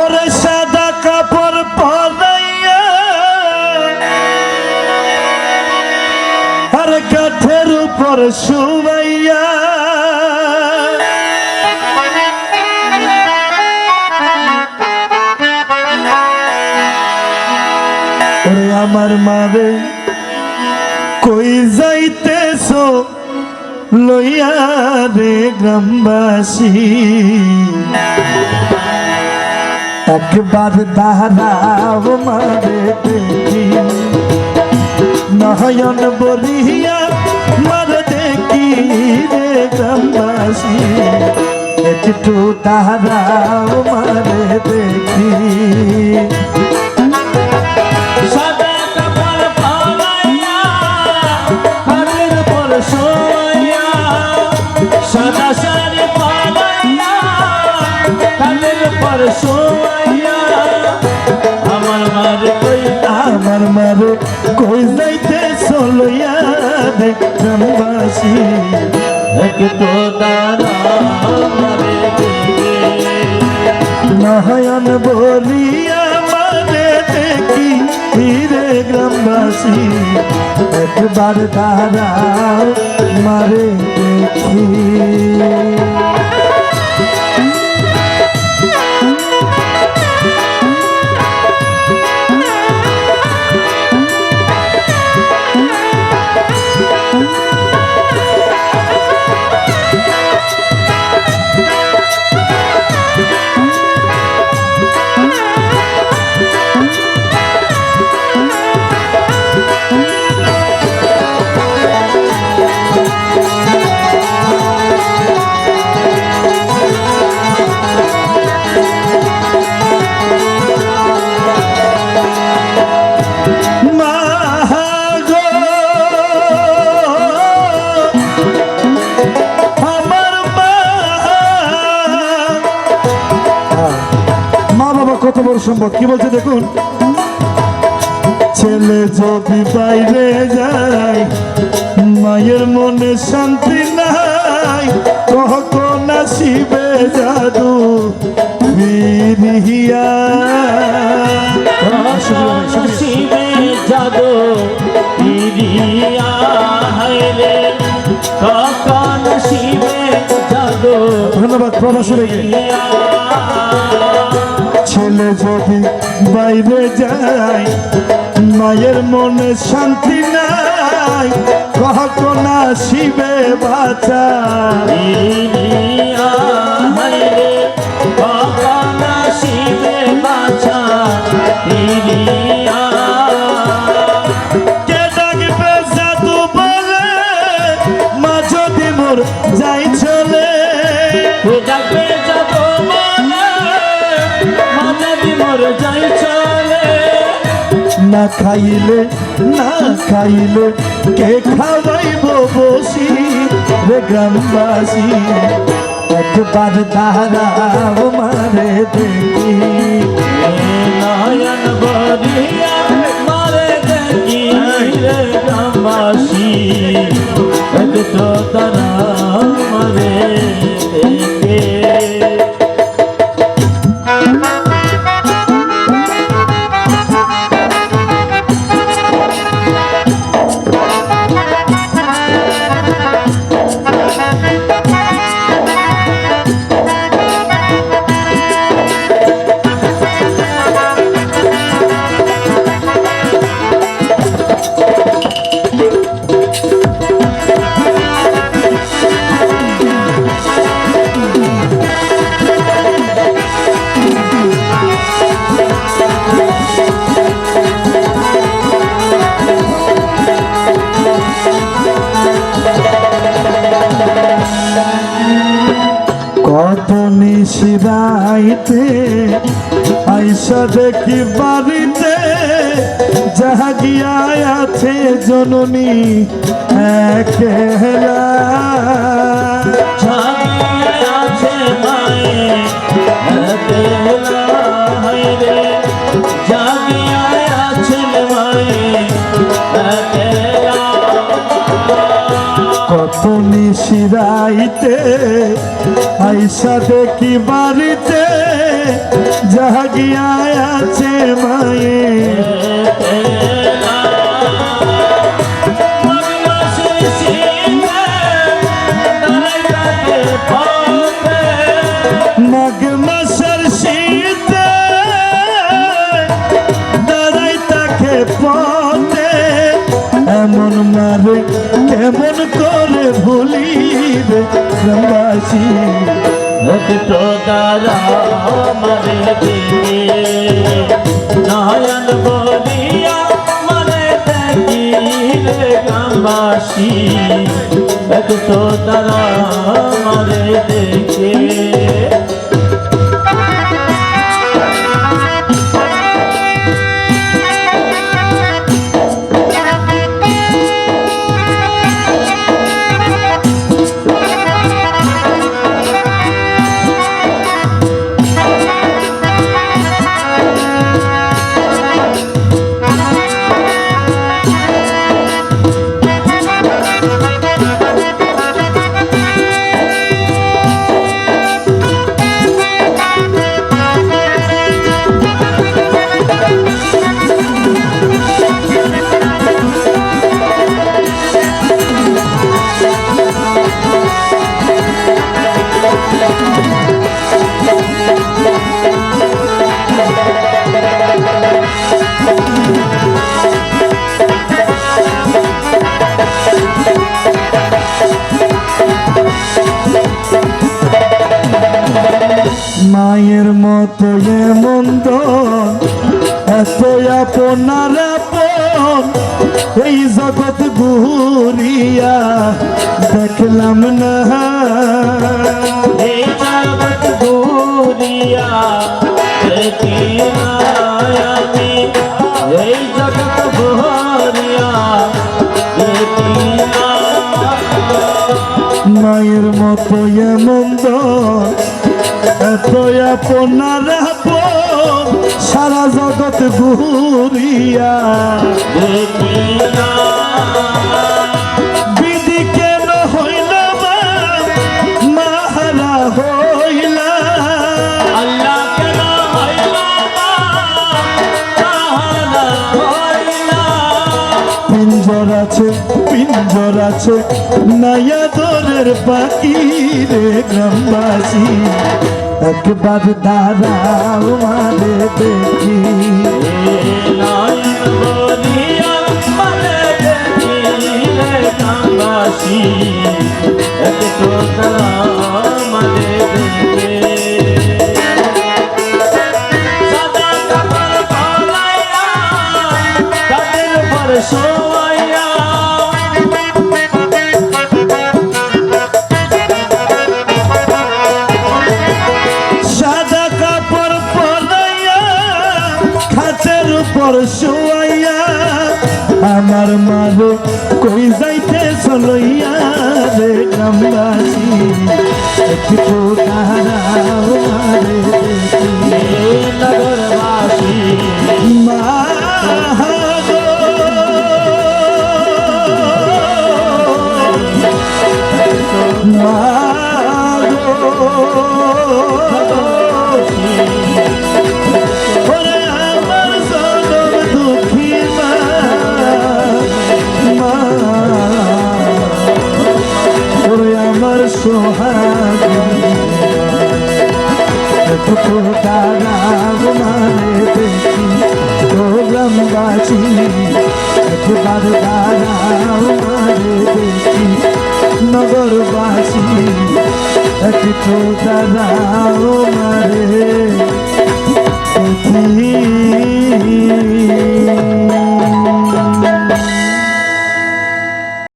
ওরে সাদা কাপড় পরাইয়া আর কাঠের উপর শুবাইয়া আমার মারে, কই যাইতেছ? লইয়া রে গ্রামবাসী। একবার দাঁড়াও মারে দেখি। নয়ন বলিয়া মার দেখি রে গ্রামবাসী। একটু দাঁড়াও মারে দেখি। সাদা কাপড় পরাইয়া হাতের উপর এক তো নয়ন বলিয়া মানে দেখি ধীরে গ্রামবাসী। একবার তারা মারে দেখি। সম্পদ কি বলছে দেখুন? ছেলে যদি বাইরে যায় মায়ের মনে শান্তি নাই কখন আসিবে জাদু বিরিয়া শিবে জাদু কখন শিবে জাদু ধন্যবাদ প্রবাসী বাইরে যাই মায়ের মনে শান্তি নাই কখন না শিবে কখন শিবে বাছা না খাইলে না খাইলে কে খাওয়াইব বসি রে গ্রামবাসী? একবার দাঁড়াও মারে দেখি। নিশিরাইতে আইসা দেখি বাড়িতে যাহা গিয়া আছে জননী একেলা। আছে কত নিশিরাইতে আইসা দেখি বাড়িতে, জাগিয়া আছে মায়ে। মাঘ মাসের শীতে, দাঁড়াই তাকে এমন মারে কেমন করে ভুলিবে গ্রামবাসী নয়ন বলিয়া মনে দেখিলে গ্রামবাসী। একটু তারা মরে দেখে মতো মন্দ। এত আপনার আপন এই জগৎ ঘুরিয়া দেখলাম না। এই জগৎ ঘুরিয়া দেখি ঘুরিয়া বিধি কেন হইল মাহারা হইলা আল্লাহ কেন হইলা পিঞ্জর আছে পিঞ্জর আছে নয়াদরের পাখি রে গ্রামবাসী। একবার দাঁড়াও মানে দেখি একটু উপর শোয়াইয়া আমার মার কই যাইতে চলইয়া রে দাঁড়াও মারে তারাম মানেতে গ্রামবাসী একবার তারাম মানেতে নগরবাসী মারে